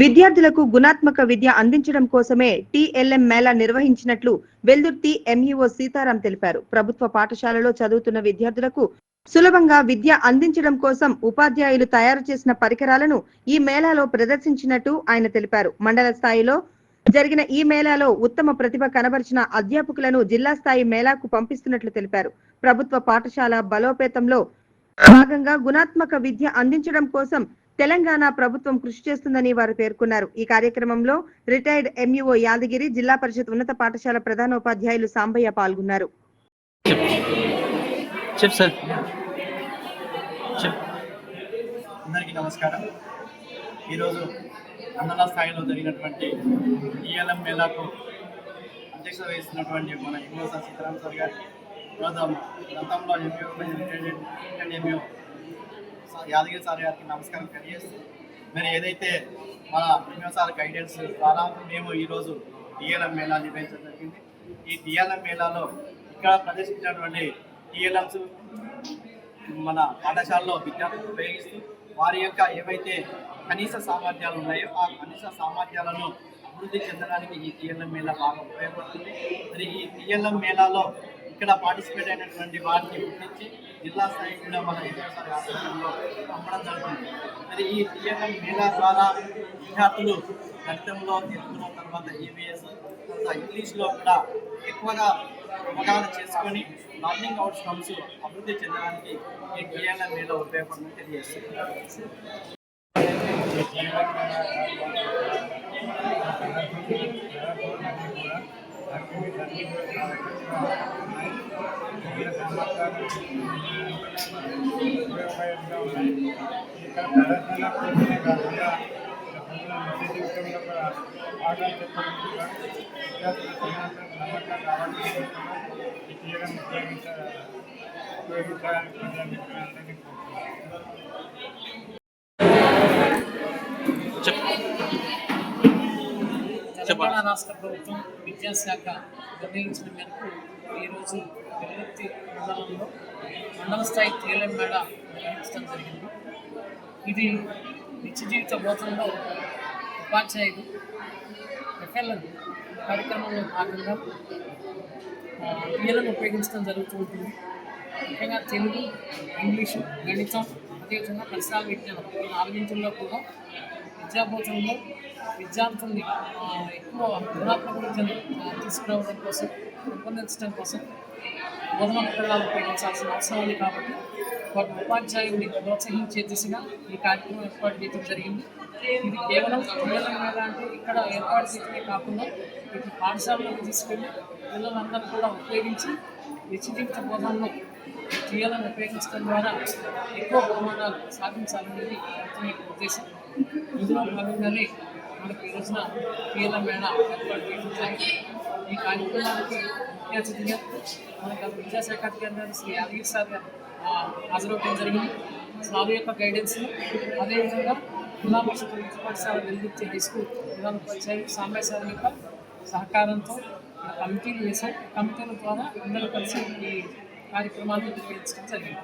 విద్యార్థులకు గుణాత్మక విద్య అందించడం కోసమే టీఎల్ఎం మేళా నిర్వహించినట్లు వెల్దుర్తి ఎంఈఓ సీతారాం తెలిపారు. ప్రభుత్వ పాఠశాలలో చదువుతున్న విద్యార్థులకు సులభంగా విద్య అందించడం కోసం ఉపాధ్యాయులు తయారు చేసిన పరికరాలను ఈ మేళాలో ప్రదర్శించినట్టు ఆయన తెలిపారు. మండల స్థాయిలో జరిగిన ఈ మేళాలో ఉత్తమ ప్రతిభ కనబరిచిన అధ్యాపకులను జిల్లా స్థాయి మేళాకు పంపిస్తున్నట్లు తెలిపారు. ప్రభుత్వ పాఠశాల బలోపేతంలో భాగంగా గుణాత్మక విద్య అందించడం కోసం తెలంగాణ ప్రభుత్వం కృషి చేస్తుందని వారు పేర్కొన్నారు. ఈ కార్యక్రమంలో రిటైర్డ్ ఎంఈఓ యాదగిరి జిల్లా పరిషత్ ఉన్నత పాఠశాల ప్రధానోపాధ్యాయులు సాంబయ్య పాల్గొన్నారు. అందరికీ నమస్కారం. ఈరోజు మండల స్థాయిలో జరిగినటువంటి ఈఎల్ఎం మేళాకు అధ్యక్షత వహిస్తున్నటువంటి మన ఎంఓ సార్ సీతారాం సార్ గతంలో యాదగిరి సార్ గారికి నమస్కారం తెలియజేస్తూ మరి ఏదైతే మన ఎంఓ సార్ గైడెన్స్ ద్వారా మేము ఈరోజు డిఎల్ఎం మేళా నిర్వహించడం జరిగింది. ఈ డిఎల్ఎం మేళాలో ఇక్కడ ప్రదర్శించినటువంటి డిఎల్ఎంస్ మన పాఠశాలలో విద్యార్థులు ఉపయోగిస్తూ వారి యొక్క ఏవైతే కనీస సామర్థ్యాలు ఉన్నాయో ఆ కనీస సామర్థ్యాలను అభివృద్ధి చెందడానికి ఈ టీఎల్ఎం మేళా బాగా ఉపయోగపడుతుంది. మరి ఈ టీఎల్ఎం మేళాలో ఇక్కడ పార్టిసిపేట్ అయినటువంటి వారిని గుర్తించి జిల్లా స్థాయి కూడా మన ఎన్ఎస్ఆర్ ఆధ్వర్యంలో పంపడం జరుగుతుంది మరి ఈ టీఎంఎం మేళా ద్వారా విద్యార్థులు గణితంలో తెలుగులో తర్వాత ఈవీఎస్ తర్వాత ఇంగ్లీష్లో కూడా ఎక్కువగా అవగాహన చేసుకొని లర్నింగ్ అవుట్కమ్స్ అభివృద్ధి చెందడానికి ఈ టీఎంఎం మేళా ఉపయోగపడమని తెలియజేస్తుంది ఉపయోగకరంగా ఉన్నాయి ఇక ప్రదర్శన కోసమే కాకుండా మెసేజ్ విషయంలో కూడా బాగా చెప్పడం కూడా విద్యార్థుల నమ్మకం రావడానికి ఈ క్రీడను ఉపయోగించాలి ఉపయోగించాలని ప్రజలందరికీ కోరుతున్నాను తెలంగాణ రాష్ట్ర ప్రభుత్వం విద్యాశాఖ నిర్ణయించిన మేరకు ఈరోజు వెల్లుర్తి మండలంలో మండల స్థాయి తేలం మేళ నిర్వహించడం జరిగింది. ఇది నిత్య జీవిత బోధనలో ఉపాధ్యాయులు ఎఫ్ఎల్ఎన్ కార్యక్రమంలో భాగంగా పిల్లలను ఉపయోగించడం జరుగుతూ ఉంటుంది. ముఖ్యంగా తెలుగు ఇంగ్లీషు గణితం అదేవిధంగా పరిసరాల విజ్ఞానం ఈ నాలుగింటిలో కూడా విద్యాబోధనలో విద్యార్థుల్ని ఎక్కువ గుణాత్మక తీసుకురావడం కోసం పెంపొందించడం కోసం బోధన ఉపకరణాలు ఉపయోగించాల్సిన అవసరం ఉంది కాబట్టి వాటి ఉపాధ్యాయుడిని ప్రోత్సహించే దిశగా ఈ కార్యక్రమం ఏర్పాటు చేయడం జరిగింది. ఇది కేవలం పిల్లల మీద అంటే ఇక్కడ ఏర్పాటు చేయడమే కాకుండా వీటి పాఠశాలలోకి తీసుకెళ్ళి పిల్లలందరూ కూడా ఉపయోగించి నిత్య జీవిత బోధనలో క్రియలను ఉపయోగించడం ద్వారా ఎక్కువ ప్రమాణాలు సాధించాలనేది ప్రభుత్వం ఉద్దేశం. ఇందులో భాగంగానే మనకు తెలిసిన రోజున క్రియల ఏర్పాటు ఈ కార్యక్రమానికి ముఖ్య అతిథిగా మన విద్యాశాఖ అధికారి శ్రీ యాదగిరి సార్ గారు ఆ, జరిగింది. సార్ యొక్క గైడెన్స్ అదేవిధంగా జిల్లా పరిషత్ ఉన్నత పాఠశాల వెలుగుర్తి హై స్కూల్ ప్రధాన ఉపాధ్యాయులు సాంబయ్య సార్ యొక్క సహకారంతో కమిటీలు వేశాం కమిటీల ద్వారా అందరూ కలిసి ఈ కార్యక్రమాన్ని నిర్వహించడం జరిగింది.